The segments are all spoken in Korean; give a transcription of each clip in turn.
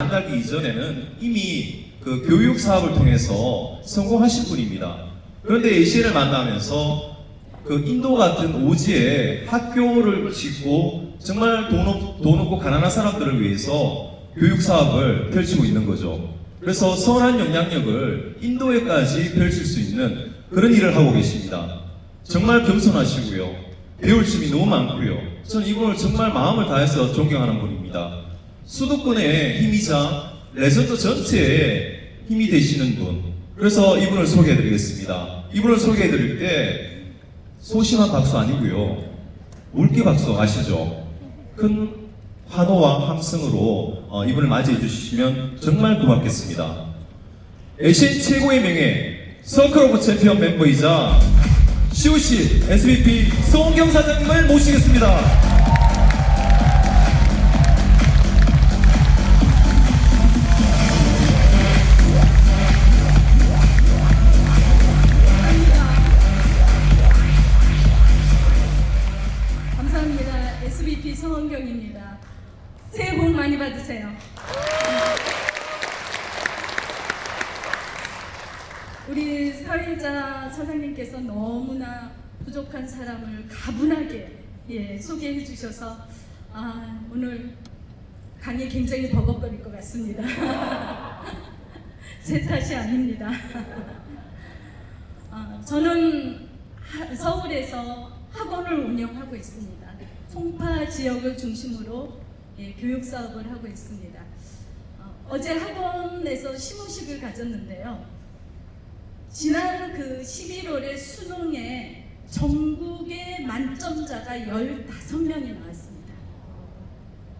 만나기 이전에는 이미 그 교육 사업을 통해서 성공하신 분입니다. 그런데 ACN을 만나면서 그 인도 같은 오지에 학교를 짓고 정말 돈, 없, 돈 없고 가난한 사람들을 위해서 교육 사업을 펼치고 있는 거죠. 그래서 선한 영향력을 인도에까지 펼칠 수 있는 그런 일을 하고 계십니다. 정말 겸손하시고요. 배울 점이 너무 많고요. 저는 이분을 정말 마음을 다해서 존경하는 분입니다. 수도권의 힘이자 레전드 전체에 힘이 되시는 분. 그래서 이분을 소개해드리겠습니다. 이분을 소개해드릴 때 소심한 박수 아니고요. 울기 박수 아시죠? 큰 환호와 함성으로 어, 이분을 맞이해 주시면 정말 고맙겠습니다. 에이시안 최고의 명예 서클 오브 챔피언 멤버이자 COC SVP 송경 사장님을 모시겠습니다. 주셔서 아, 오늘 강의 굉장히 버벅거릴 것 같습니다. 제 탓이 아닙니다. 아, 저는 하- 서울에서 학원을 운영하고 있습니다. 송파 지역을 중심으로 예, 교육 사업을 하고 있습니다. 어, 제 학원에서 시무식을 가졌는데요. 지난 그 11월에 수능에 전국의 만점자가 15명이 나왔습니다.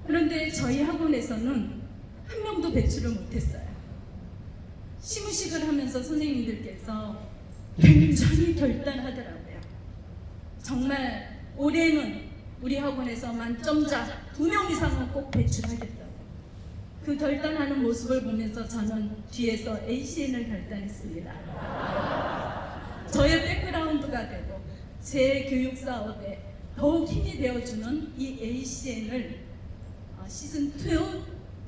그런데 저희 학원에서는 한 명도 배출을 못했어요. 시무식을 하면서 선생님들께서 굉장히 결단하더라고요. 정말 올해는 우리 학원에서 만점자 두 명 이상은 꼭 배출하겠다고. 그 결단하는 모습을 보면서 저는 뒤에서 ACN을 결단했습니다. 저의 백그라운드가 되고 제 교육 사업에 더욱 힘이 되어주는 이 ACN을 어, 시즌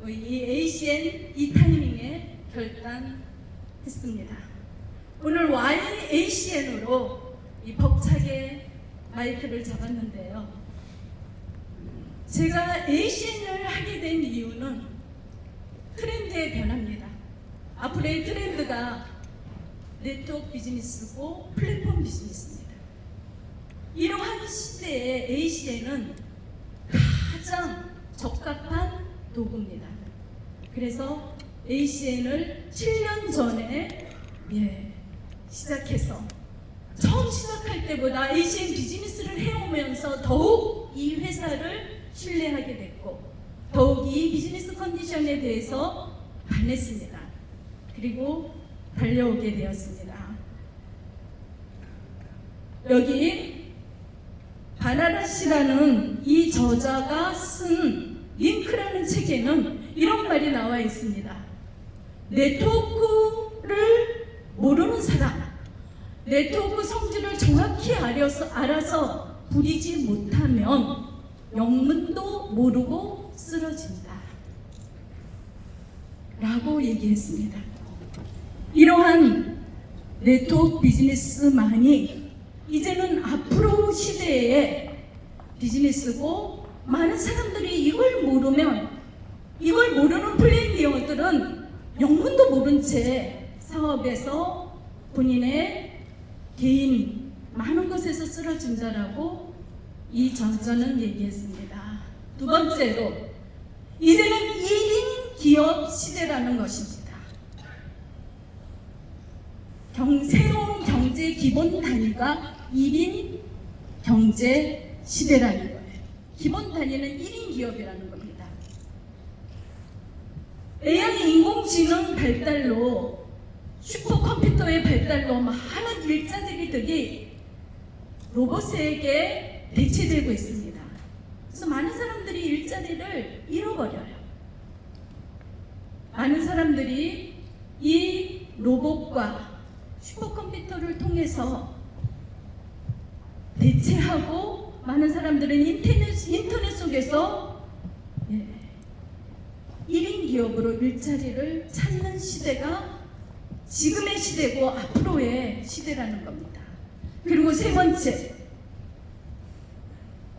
2, 이 ACN 이 타이밍에 결단했습니다. 오늘 YACN으로 이 벅차게 마이크를 잡았는데요. 제가 ACN을 하게 된 이유는 트렌드의 변화입니다. 앞으로의 트렌드가 네트워크 비즈니스고 플랫폼 비즈니스입니다. 이러한 시대에 ACN은 가장 적합한 도구입니다. 그래서 ACN을 7년 전에 예, 시작해서 처음 시작할 때보다 ACN 비즈니스를 해오면서 더욱 이 회사를 신뢰하게 됐고 더욱 이 비즈니스 컨디션에 대해서 반했습니다. 그리고 달려오게 되었습니다. 여기 바나나 씨라는 이 저자가 쓴 링크라는 책에는 이런 말이 나와 있습니다. 네트워크를 모르는 사람, 네트워크 성질을 정확히 알아서, 알아서 부리지 못하면 영문도 모르고 쓰러진다. 라고 얘기했습니다. 이러한 네트워크 비즈니스만이 이제는 앞으로 시대의 비즈니스고 많은 사람들이 이걸 모르면 이걸 모르는 플레이어들은 영문도 모른 채 사업에서 본인의 개인 많은 것에서 쓰러진다라고 이 저자는 얘기했습니다. 두 번째로 이제는 1인 기업 시대라는 것입니다. 경, 새로운 경제 기본 단위가 1인 경제 시대라는 거예요. 기본 단위는 1인 기업이라는 겁니다. AI 인공지능 발달로 슈퍼컴퓨터의 발달로 많은 일자리들이 로봇에게 대체되고 있습니다. 그래서 많은 사람들이 일자리를 잃어버려요. 많은 사람들이 이 로봇과 슈퍼컴퓨터를 통해서 대체하고 많은 사람들은 인터넷, 인터넷 속에서 예, 1인 기업으로 일자리를 찾는 시대가 지금의 시대고 앞으로의 시대라는 겁니다. 그리고 세 번째,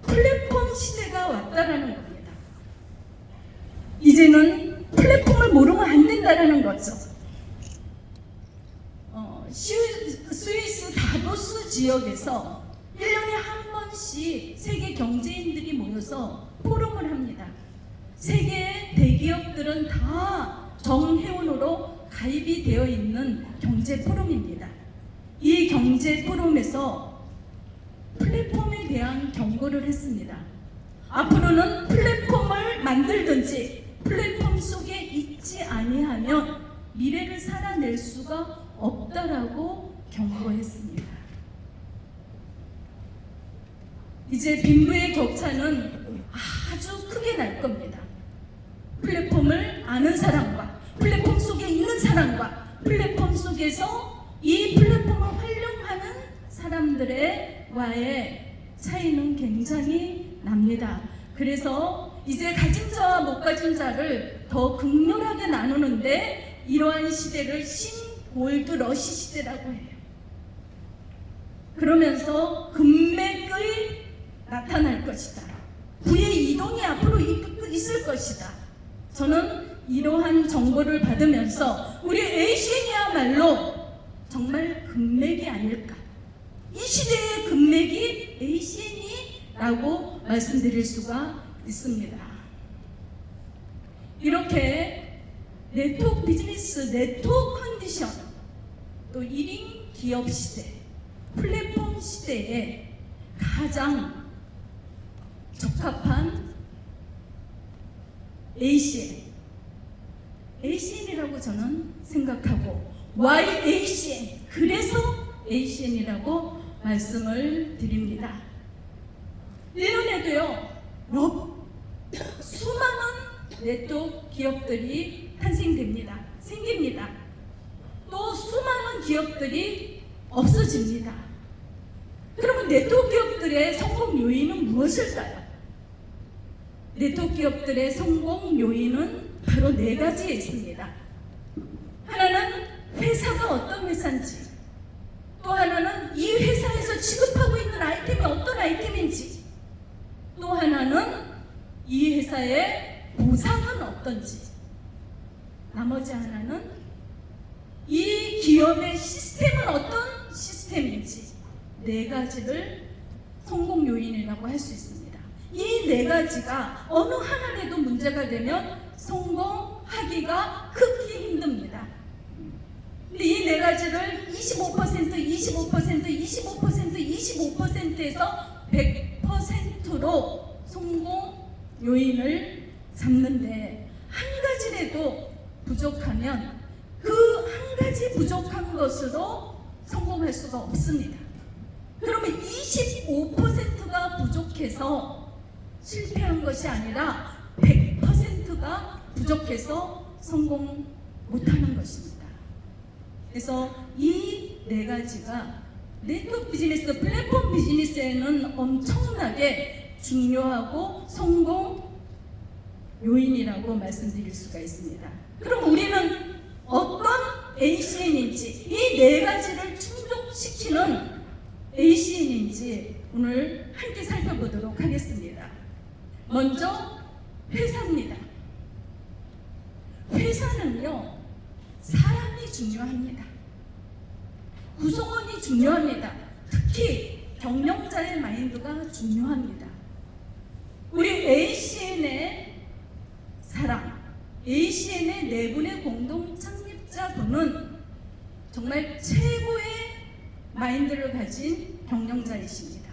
플랫폼 시대가 왔다라는 겁니다. 이제는 플랫폼을 모르면 안 된다라는 거죠. 어, 스위- 스위스 다보스 지역에서 1년에 한 번씩 세계 경제인들이 모여서 포럼을 합니다. 세계 대기업들은 다 정회원으로 가입이 되어 있는 경제 포럼입니다. 이 경제 포럼에서 플랫폼에 대한 경고를 했습니다. 앞으로는 플랫폼을 만들든지 플랫폼 속에 있지 아니하면 미래를 살아낼 수가 없다라고 경고했습니다. 이제 빈부의 격차는 아주 크게 날 겁니다. 플랫폼을 아는 사람과 플랫폼 속에 있는 사람과 플랫폼 속에서 이 플랫폼을 활용하는 사람들의 와의 차이는 굉장히 납니다. 그래서 이제 가진 자와 못 가진 자를 더 극렬하게 나누는데 이러한 시대를 신골드 러시 시대라고 해요. 그러면서 금맥의 나타날 것이다. 부의 이동이 앞으로 이- 있을 것이다. 저는 이러한 정보를 받으면서 우리 에이시엔이야말로 정말 금맥이 아닐까. 이 시대의 금맥이 에이시엔이라고 말씀드릴 수가 있습니다. 이렇게 네트워크 비즈니스, 네트워크 컨디션, 또 1인 기업 시대, 플랫폼 시대에 가장 적합한 ACN, ACN이라고 저는 생각하고 YACN, 그래서 ACN이라고 말씀을 드립니다. 1년에도요, 몇 수많은 네트워크 기업들이 탄생됩니다. 생깁니다. 또 수많은 기업들이 없어집니다. 그러면 네트워크 기업들의 성공 요인은 무엇일까요? 네트워크 기업들의 성공 요인은 바로 네 가지에 있습니다. 하나는 회사가 어떤 회사인지, 또 하나는 이 회사에서 취급하고 있는 아이템이 어떤 아이템인지, 또 하나는 이 회사의 보상은 어떤지, 나머지 하나는 이 기업의 시스템은 어떤 시스템인지 네 가지를 성공 요인이라고 할 수 있습니다. 이 네 가지가 어느 하나라도 문제가 되면 성공하기가 극히 힘듭니다. 근데 이 네 가지를 25%, 25%, 25%, 25%에서 100%로 성공 요인을 잡는데 한 가지라도 부족하면 그 한 가지 부족한 것으로 성공할 수가 없습니다. 그러면 25%가 부족해서 실패한 것이 아니라 100%가 부족해서 성공 못하는 것입니다. 그래서 이 네 가지가 네트워크 비즈니스, 플랫폼 비즈니스에는 엄청나게 중요하고 성공 요인이라고 말씀드릴 수가 있습니다. 그럼 우리는 어떤 ACN인지 이 네 가지를 충족시키는 ACN인지 오늘 함께 살펴보도록 하겠습니다. 먼저 회사입니다. 회사는요, 사람이 중요합니다. 구성원이 중요합니다. 특히 경영자의 마인드가 중요합니다. 우리 ACN의 사람, ACN의 네 분의 공동 창립자분은 정말 최고의 마인드를 가진 경영자이십니다.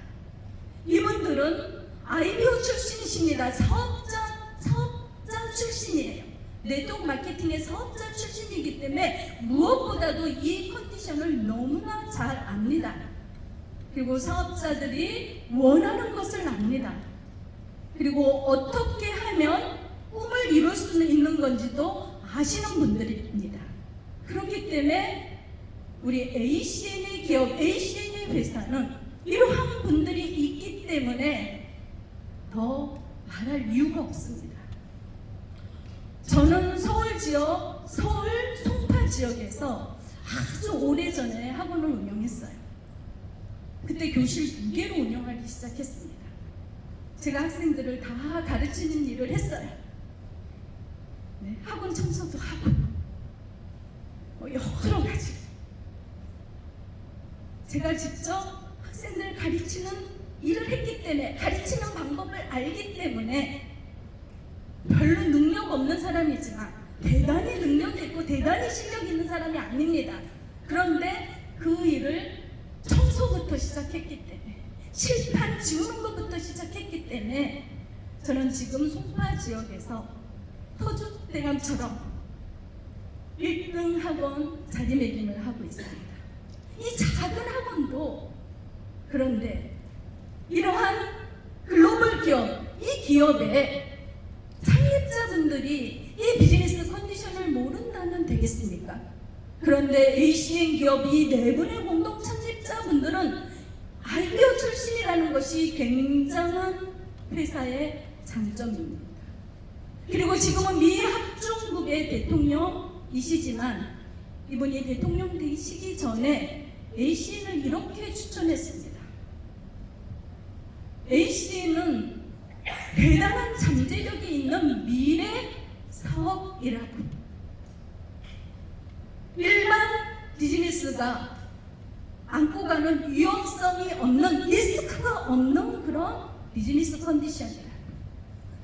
이분들은 IBO 출신이십니다. 사업자, 사업자 출신이에요. 네트워크 마케팅의 사업자 출신이기 때문에 무엇보다도 이 컨디션을 너무나 잘 압니다. 그리고 사업자들이 원하는 것을 압니다. 그리고 어떻게 하면 꿈을 이룰 수 있는 건지도 아시는 분들입니다. 그렇기 때문에 우리 ACN의 기업, ACN의 회사는 이러한 분들이 있기 때문에 더 말할 이유가 없습니다. 저는 서울 지역, 서울 송파 지역에서 아주 오래전에 학원을 운영했어요. 그때 교실 두 개로 운영하기 시작했습니다. 제가 학생들을 다 가르치는 일을 했어요. 네, 학원 청소도 하고 뭐 여러 가지. 제가 직접 학생들을 가르치는 일을 했기 때문에 가르치는 방법을 알기 때문에 별로 능력 없는 사람이지만 대단히 능력 있고 대단히 실력 있는 사람이 아닙니다. 그런데 그 일을 청소부터 시작했기 때문에 실판 지우는 것부터 시작했기 때문에 저는 지금 송파 지역에서 터줏대감처럼 1등 학원 자리매김을 하고 있습니다. 이 작은 학원도 그런데 이러한 글로벌 기업, 이 기업의 창립자분들이 이 비즈니스 컨디션을 모른다면 되겠습니까? 그런데 ACN 기업 이네 분의 공동 창립자분들은 아이디어 출신이라는 것이 굉장한 회사의 장점입니다. 그리고 지금은 미 합중국의 대통령이시지만 이분이 대통령 되시기 전에 ACN을 이렇게 추천했습니다. ACN은 대단한 잠재력이 있는 미래 사업이라고. 일반 비즈니스가 안고 가는 위험성이 없는 리스크가 없는 그런 비즈니스 컨디션이라.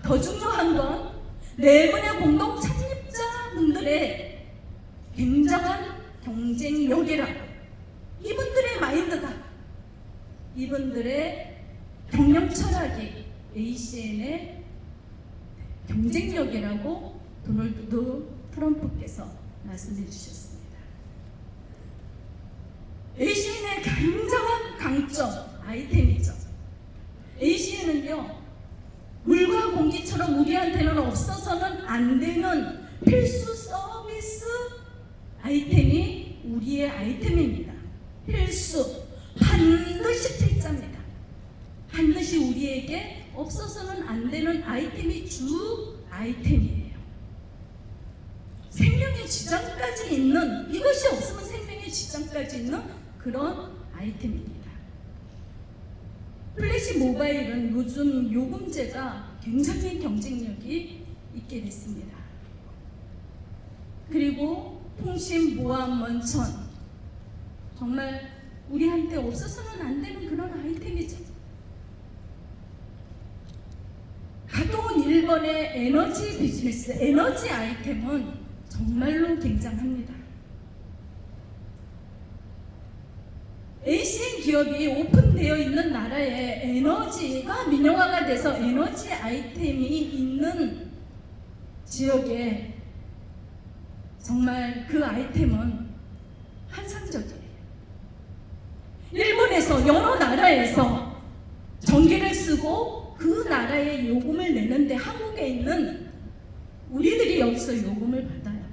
더 중요한 건 네 분의 공동 창립자분들의 굉장한 경쟁력이라고. 이분들의 마인드가 이분들의 경영 철학이 ACN의 경쟁력이라고 도널드 트럼프께서 말씀해 주셨습니다. ACN의 굉장한 강점 아이템이죠. ACN은요 물과 공기처럼 우리한테는 없어서는 안 되는 필수 서비스 아이템이 우리의 아이템입니다. 필수 반드시 필자입니다. 반드시 우리에게 없어서는 안 되는 아이템이 주 아이템이에요. 생명의 지장까지 있는 이것이 없으면 생명의 지장까지 있는 그런 아이템입니다. 플래시 모바일은 요즘 요금제가 굉장히 경쟁력이 있게 됐습니다. 그리고 통신, 보안, 원천 정말 우리한테 없어서는 안 되는 그런 아이템이죠. 가까운 일본의 에너지 비즈니스, 에너지 아이템은 정말로 굉장합니다. 에이시안 기업이 오픈되어 있는 나라에 에너지가 민영화가 돼서 에너지 아이템이 있는 지역에 정말 그 아이템은 환상적이에요. 일본에서 여러 나라에서 전기를 쓰고 그 나라의 요금을 내는데 한국에 있는 우리들이 여기서 요금을 받아요.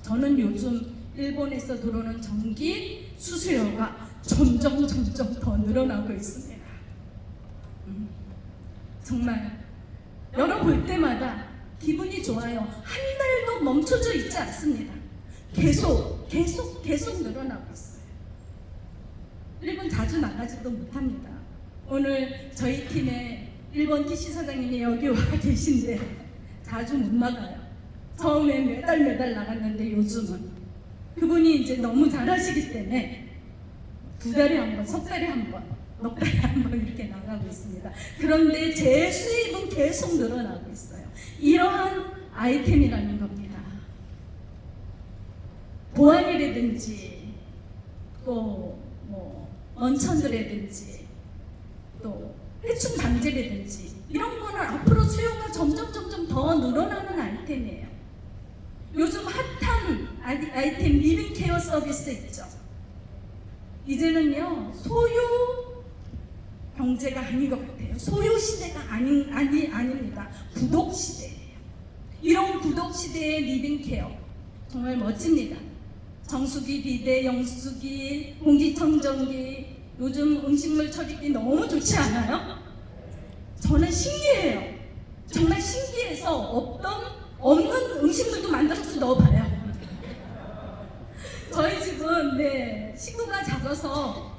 저는 요즘 일본에서 들어오는 전기 수수료가 점점 점점 더 늘어나고 있습니다. 음, 정말 열어볼 때마다 기분이 좋아요. 한 달도 멈춰져 있지 않습니다. 계속 계속 계속 늘어나고 있어요. 일본 자주 나가지도 못합니다. 오늘 저희 팀의 일본 TC 사장님이 여기 와 계신데 자주 못 나가요. 처음에 매달 매달 나갔는데 요즘은 그분이 이제 너무 잘하시기 때문에 두 달에 한 번, 석 달에 한 번, 넉 달에 한 번 이렇게 나가고 있습니다. 그런데 제 수입은 계속 늘어나고 있어요. 이러한 아이템이라는 겁니다. 보안이라든지 또 뭐 원천들이라든지 또 해충 방제라든지 이런 거는 앞으로 수요가 점점 점점 더 늘어나는 아이템이에요. 요즘 핫한 아이- 아이템 리빙 케어 서비스 있죠. 이제는요 소유 경제가 아닌 것 같아요. 소유 시대가 아닌 아니 아닙니다. 구독 시대예요. 이런 구독 시대의 리빙 케어 정말 멋집니다. 정수기, 비대, 영수기, 공기청정기 요즘 음식물 처리기 너무 좋지 않아요? 저는 신기해요. 정말 신기해서 없던 없는 음식물도 만들어서 넣어봐요. 저희 집은 네 식구가 작아서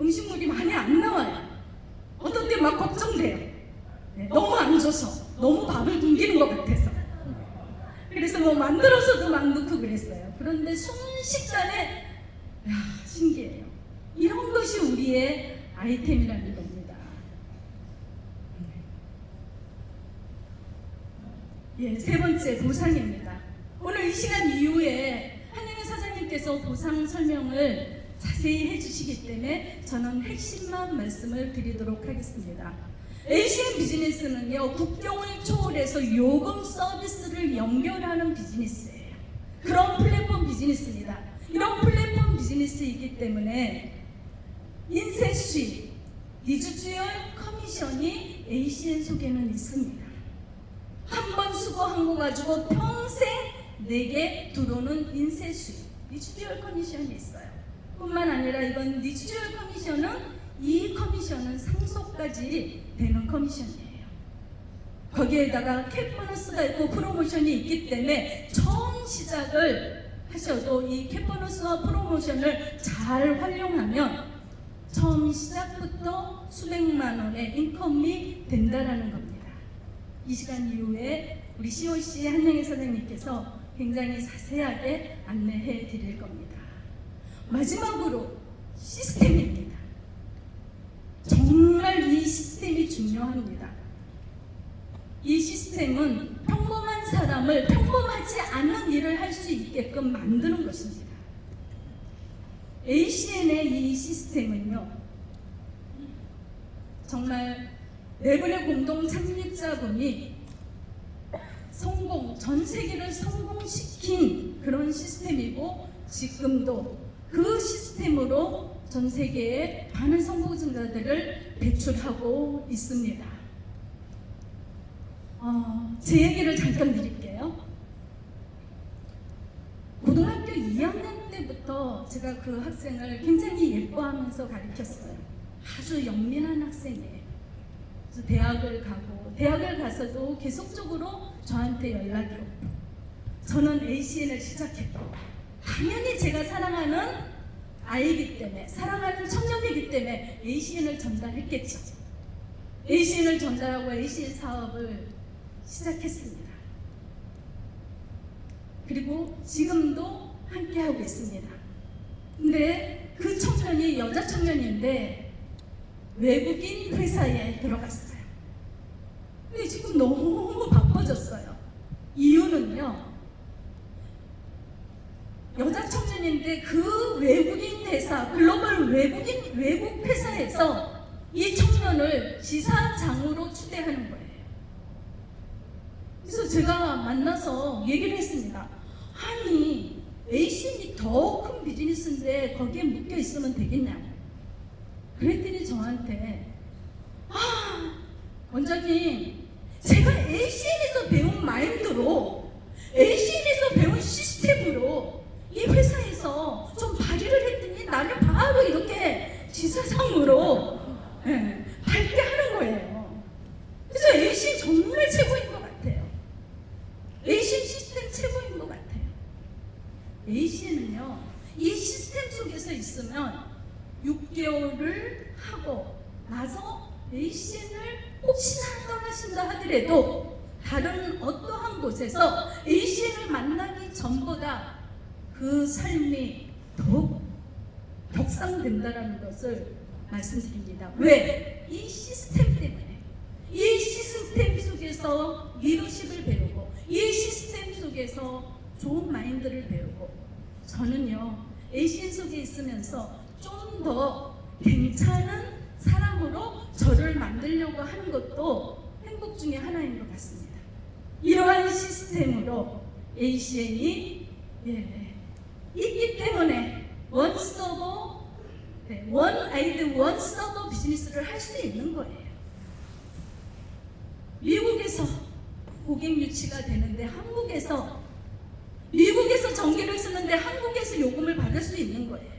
음식물이 많이 안 나와요. 어떤 때 막 걱정돼요. 네, 너무 안 줘서 너무 밥을 굶기는 것 같아서. 그래서 뭐 만들어서도 막 넣고 그랬어요. 그런데 순식간에 야 신기해요. 이런 것이 우리의 아이템이라는 겁니다. 예, 세 번째 보상입니다. 오늘 이 시간 이후에 한영희 사장님께서 보상 설명을 자세히 해주시기 때문에 저는 핵심만 말씀을 드리도록 하겠습니다. ACM 비즈니스는요, 국경을 초월해서 요금 서비스를 연결하는 비즈니스예요. 그런 플랫폼 비즈니스입니다. 이런 플랫폼 비즈니스이기 때문에 인쇄 수입, 니즈주열 커미션이 ACN 속에는 있습니다. 한 번 수거한 거 가지고 평생 내게 들어오는 인쇄 수입, 니즈주얼 커미션이 있어요. 뿐만 아니라 이건 니즈주얼 커미션은 이 커미션은 상속까지 되는 커미션이에요. 거기에다가 캡 보너스가 있고 프로모션이 있기 때문에 처음 시작을 하셔도 이캡 보너스와 프로모션을 잘 활용하면 처음 시작부터 수백만 원의 인컴이 된다라는 겁니다. 이 시간 이후에 우리 COC 한영희 선생님께서 굉장히 자세하게 안내해 드릴 겁니다. 마지막으로 시스템입니다. 정말 이 시스템이 중요합니다. 이 시스템은 평범한 사람을 평범하지 않은 일을 할 수 있게끔 만드는 것입니다. ACN의 이 시스템은요, 정말 네 분의 공동 창립자분이 성공, 전 세계를 성공시킨 그런 시스템이고 지금도 그 시스템으로 전 세계에 많은 성공자들을 배출하고 있습니다. 어, 제 얘기를 잠깐 드릴게요. 고등학교 2학년 때부터 제가 그 학생을 굉장히 예뻐하면서 가르쳤어요. 아주 영민한 학생이에요. 그래서 대학을 가고 대학을 가서도 계속적으로 저한테 연락이 오고 저는 ACN을 시작했고 당연히 제가 사랑하는 아이기 때문에 사랑하는 청년이기 때문에 ACN을 전달했겠죠. ACN을 전달하고 ACN 사업을 시작했습니다. 그리고 지금도 함께하고 있습니다. 근데 그 청년이 여자 청년인데 외국인 회사에 들어갔어요. 근데 지금 너무 바빠졌어요. 이유는요. 여자 청년인데 그 외국인 회사, 글로벌 외국인 외국 회사에서 이 청년을 지사장으로 추대하는 거예요. 그래서 제가 만나서 얘기를 했습니다. 아니, 에이신이 더큰 비즈니스인데 거기에 묶여 있으면 되겠냐? 그랬더니 저한테 아, 원장님, 제가 에이신에서 배운 마인드로 에이신에서 배운 시스템으로 이 회사에서 좀 발휘를 했더니 나를 바로 이렇게 지사장으로 예, 밟게 하는 거예요. 그래서 에이신 정말 최고인 것 같아요. 에이신 시스템 최고인 것 같아요. 에이신은요, 이 시스템 속에서 있으면 6개월을 하고 나서 에이신을 혹시나 떠나신다 하더라도 다른 어떠한 곳에서 에이신을 만나기 전보다 그 삶이 더욱 격상 된다라는 것을 말씀드립니다. 왜? 이 시스템 때문에. 이 시스템 속에서 리더십을 배우고, 이 시스템 속에서 좋은 마인드를 배우고, 저는요, 에이신 속에 있으면서 좀 더 괜찮은 사람으로 저를 만들려고 하는 것도 행복 중에 하나인 것 같습니다. 이러한 시스템으로 ACN이 예, 있기 때문에 원서버 네, 원 아이드 원 서버 비즈니스를 할 수 있는 거예요. 미국에서 고객 유치가 되는데 한국에서 미국에서 전기를 쓰는데 한국에서 요금을 받을 수 있는 거예요.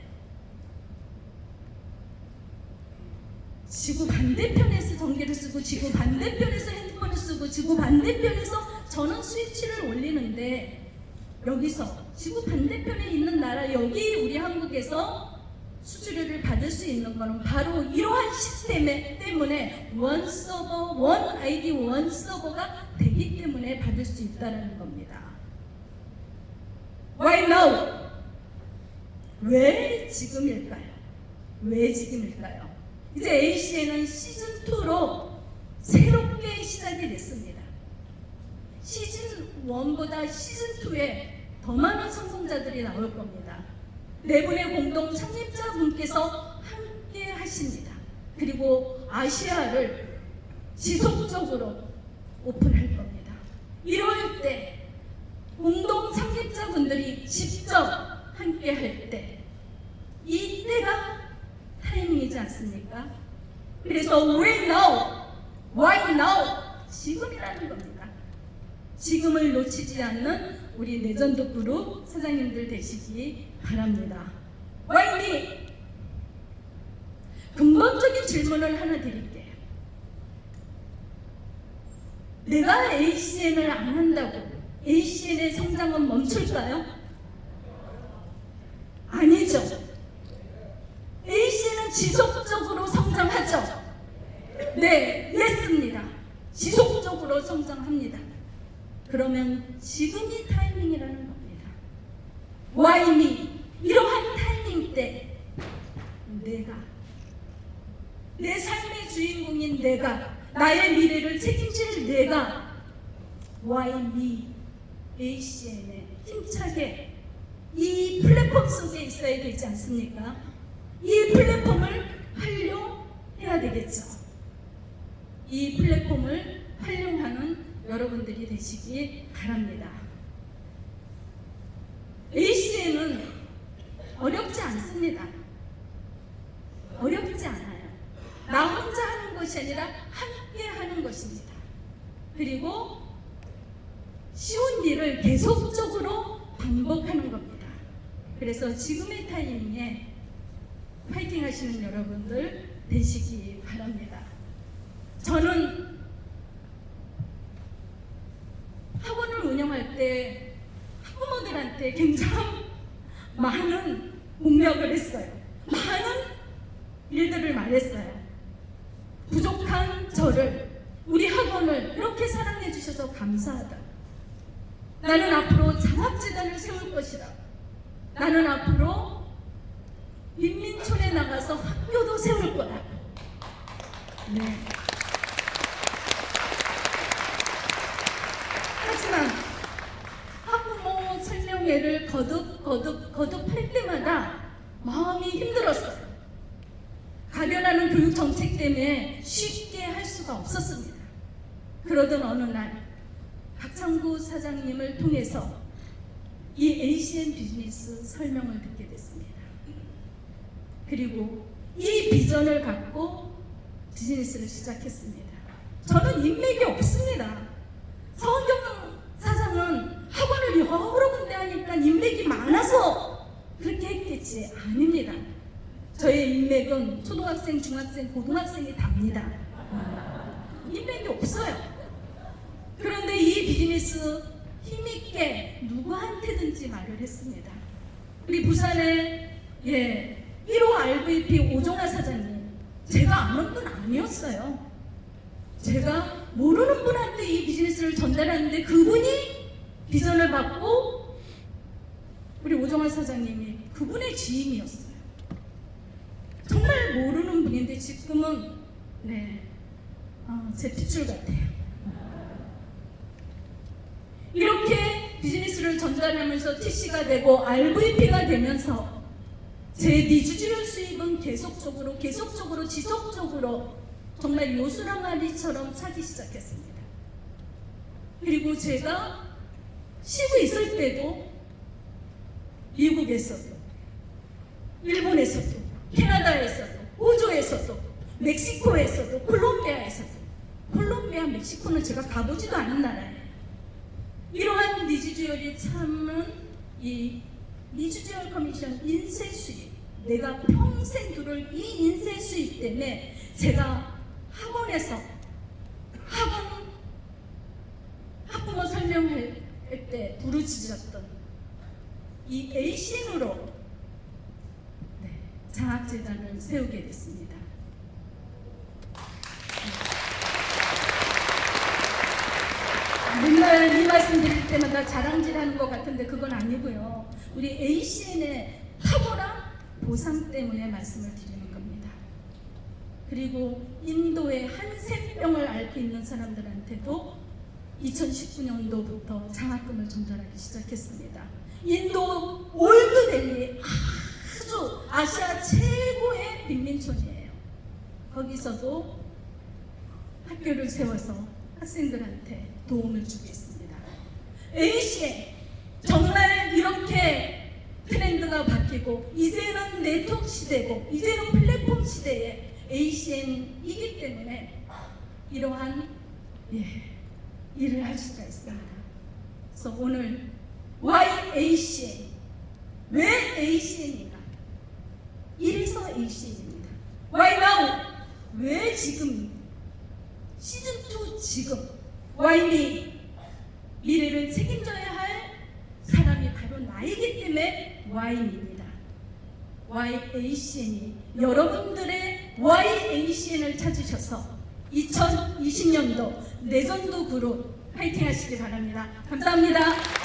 지구 반대편에서 전기를 쓰고 지구 반대편에서 핸드폰을 쓰고 지구 반대편에서 저는 스위치를 올리는데 여기서 지구 반대편에 있는 나라 여기 우리 한국에서 수수료를 받을 수 있는 거는 바로 이러한 시스템 때문에 원 서버, 원 아이디, 원 서버가 되기 때문에 받을 수 있다는 겁니다. Why now? 왜 지금일까요? 왜 지금일까요? 이제 ACN은 시즌 2로 새롭게 시작이 됐습니다. 시즌 1보다 시즌 2에 더 많은 성공자들이 나올 겁니다. 네 분의 공동 창립자분께서 함께 하십니다. 그리고 아시아를 지속적으로 오픈할 겁니다. 이럴 때 공동 창립자분들이 직접 함께 할 때 이때가 타이밍이지 않습니까? 그래서 왜 now? Why now? 지금이라는 겁니다. 지금을 놓치지 않는 우리 내전도 그룹 사장님들 되시기 바랍니다. Me? 근본적인 질문을 하나 드릴게요. 내가 ACN을 안 한다고 ACN의 성장은 멈출까요? 아니죠. ACN은 지속적으로 성장하죠. 네, 예스입니다. 지속적으로 성장합니다. 그러면 지금이 타이밍이라는 겁니다. Why me? 때 내가 내 삶의 주인공인 내가 나의 미래를 책임질 내가 Why me? ACN에 힘차게 이 플랫폼 속에 있어야 되지 않습니까? 이 플랫폼을 활용해야 되겠죠. 이 플랫폼을 활용하는 여러분들이 되시기 바랍니다. ACN은 어렵지 않습니다. 어렵지 않아요. 나 혼자 하는 것이 아니라 함께 하는 것입니다. 그리고 쉬운 일을 계속적으로 반복하는 겁니다. 그래서 지금의 타이밍에 파이팅 하시는 여러분들 되시기 바랍니다. 저는 학원을 운영할 때 학부모들한테 굉장히 많은 공략을 했어요. 많은 일들을 말했어요. 부족한 저를 우리 학원을 이렇게 사랑해 주셔서 감사하다. 나는 앞으로 장학재단을 세울 것이다. 나는 앞으로 빈민촌에 나가서 학교도 세울 거다. 네. 하지만 학부모 설명회를 거듭 거듭 거듭할 때마다 마음이 힘들었어요. 가련하는 교육 정책 때문에 쉽게 할 수가 없었습니다. 그러던 어느 날 박창구 사장님을 통해서 이 ACN 비즈니스 설명을 듣게 됐습니다. 그리고 이 비전을 갖고 비즈니스를 시작했습니다. 저는 인맥이 없습니다. 서은경 사장은 학원을 여러 군데 하니까 인맥이 많아서 그렇게 했겠지. 아닙니다. 저의 인맥은 초등학생, 중학생, 고등학생이 답니다. 인맥이 없어요. 그런데 이 비즈니스 힘있게 누구한테든지 말을 했습니다. 우리 부산의 예, 1호 RVP 오종아 사장님, 제가 아는 분 아니었어요. 제가 모르는 분한테 이 비즈니스를 전달하는데 그분이 비전을 받고 우리 오정환 사장님이 그분의 지인이었어요. 정말 모르는 분인데 지금은 네, 아, 제 핏줄 같아요. 이렇게 비즈니스를 전달하면서 TC가 되고 RVP가 되면서 제 니즈주를 수입은 계속적으로 계속적으로 지속적으로 정말 요술항아리처럼 차기 시작했습니다. 그리고 제가 쉬고 있을 때도 미국에서도 일본에서도 캐나다에서도 호주에서도 멕시코에서도 콜롬비아에서도 콜롬비아 멕시코는 제가 가보지도 않은 나라예요. 이러한 니즈주얼의 참은 이 니즈주얼 커미션 인쇄 수입 내가 평생 들을 이 인쇄 수입 때문에 제가 학원에서 학원 학부모 설명할 때 부르짖었던 이 A신으로 네, 장학재단을 세우게 됐습니다. 맨날 이 말씀 드릴 때마다 자랑질하는 것 같은데 그건 아니고요. 우리 ACN의 탁월한 보상 때문에 말씀을 드리는 겁니다. 그리고 인도의 한센병을 앓고 있는 사람들한테도 2019년도부터 장학금을 전달하기 시작했습니다. 인도 올드델리 아주 아시아 최고의 빈민촌이에요. 거기서도 학교를 세워서 학생들한테 도움을 주고 있습니다. A씨 정말 이렇게 트렌드가 바뀌고 이제는 네트워크 시대고 이제는 플랫폼 시대에 ACN이기 때문에 이러한 예, 일을 할 수가 있습니다. 그래서 오늘 Why ACN? 왜 ACN인가? 이래서 ACN입니다. Why now? 왜 지금? 시즌 2 지금 Why me? 미래를 책임져야 할 사람이 바로 나이기 때문에 Y입니다. YACN이 여러분들의 YACN을 찾으셔서 2020년도 내전도 그룹 파이팅 하시기 바랍니다. 감사합니다.